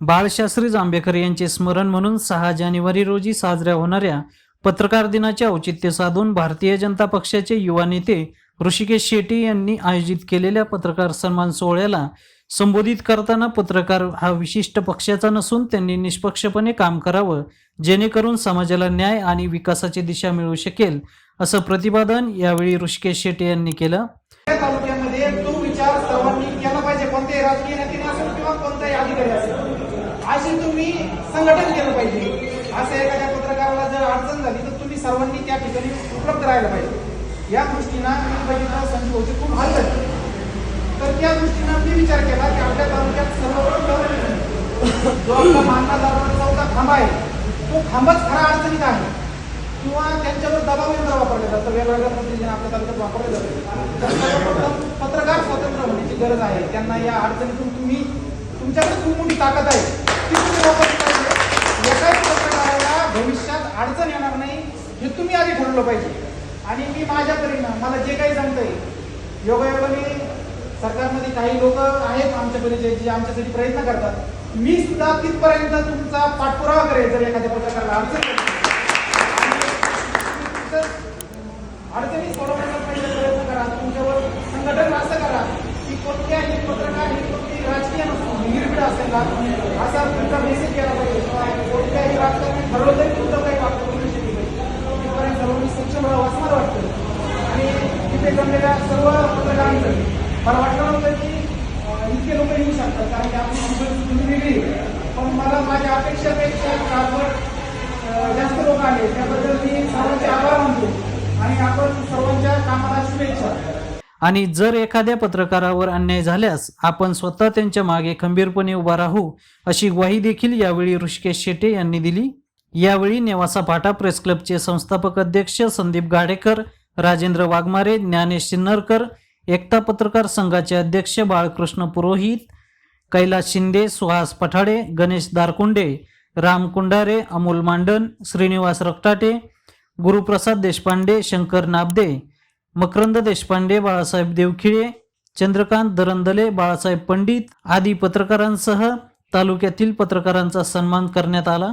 बाळशास्त्री जांभेकर यांचे स्मरण म्हणून सहा जानेवारी रोजी साजऱ्या होणाऱ्या पत्रकार दिनाचे औचित्य साधून भारतीय जनता पक्षाचे युवा नेते ऋषिकेश शेट्टी यांनी आयोजित केलेल्या पत्रकार सन्मान सोहळ्याला संबोधित करताना पत्रकार हा विशिष्ट पक्षाचा नसून त्यांनी निष्पक्षपणे काम करावं जेणेकरून समाजाला न्याय आणि विकासाची दिशा मिळू शकेल असं प्रतिपादन यावेळी ऋषिकेश शेट्टी यांनी केलं. तालुक्यामध्ये तो विचार सर्वांनी केला पाहिजे. कोणत्याही राजकीय नेत्याने असेल किंवा कोणताही अधिकारी असेल अशी तुम्ही संघटन केलं पाहिजे. असं एखाद्या पत्रकाराला जर अडचण झाली तर तुम्ही सर्वांनी त्या ठिकाणी उपलब्ध राहायला पाहिजे. या दृष्टीनं मी बघितलं संजू खूप हाल तर त्या दृष्टीनं मी विचार केला की आपल्या तालुक्यात सर्वप्रथम जो आपला मानला जाणारा चौथा खांबा आहे तो खांबाच खरा अडचणीत आहे. किंवा त्यांच्यावर दबाव यंत्र वापरले जातं वेगवेगळ्या पद्धतीने आपल्या तालुक्यात वापरले जाते. पत्रकार स्वतंत्र होण्याची गरज आहे. त्यांना या अडचणीतून तुम्ही तुमच्याकडे खूप मोठी ताकद आहे. हे तुम्ही आधी ठरवलं पाहिजे. आणि मी माझ्या परीनं मला जे काही जमतंय योगायोगाने सरकारमध्ये काही लोक आहेत आमच्या परीचे जे आमच्यासाठी प्रयत्न करतात. मी सुद्धा तिथपर्यंत तुमचा पाठपुरावा करेल जर एखाद्या पत्रकाराला अडचण अडचणी सोडवण्याचा प्रयत्न करा. तुमच्यावर संघटन असं करा की कोणत्याही पत्रकार हे कोणती राजकीय नसतो निर्भीड असेल असा तुमचा मेसेज केला पाहिजे किंवा कोणत्याही राजकारणी ठरवलं तरी तुमचं काही वाक्य बोलू शकली पाहिजे तिथपर्यंत सर्वांनी सक्षम राहावं असं मला वाटतं आणि तिथे जमलेल्या सर्व पत्रकारांचं मला वाटलं नव्हतं की इतके लोक येऊ शकतात कारण की आपली संस्कृती वेगळी पण मला माझ्या अपेक्षापेक्षा काळपट जास्त लोक आले. त्याबद्दल मी सर्वांचे आभार मानतो. आणि आपण सर्वांच्या कामाला शुभेच्छा. आणि जर एखाद्या पत्रकारावर अन्याय झाल्यास आपण स्वतः त्यांच्या मागे खंबीरपणे उभा राहू अशी ग्वाही देखील यावेळी ऋषिकेश शेटे यांनी दिली. यावेळी नेवासा फाटा प्रेस क्लबचे संस्थापक अध्यक्ष संदीप गाडेकर राजेंद्र वाघमारे ज्ञानेश सिन्नरकर एकता पत्रकार संघाचे अध्यक्ष बाळकृष्ण पुरोहित कैलास शिंदे सुहास पठाडे गणेश दारकुंडे राम कुंडारे अमोल मांडन श्रीनिवास रक्ताटे गुरुप्रसाद देशपांडे शंकर नाबदे मकरंद देशपांडे बाळासाहेब देवखिळे चंद्रकांत दरंदले बाळासाहेब पंडित आदी पत्रकारांसह तालुक्यातील पत्रकारांचा सन्मान करण्यात आला.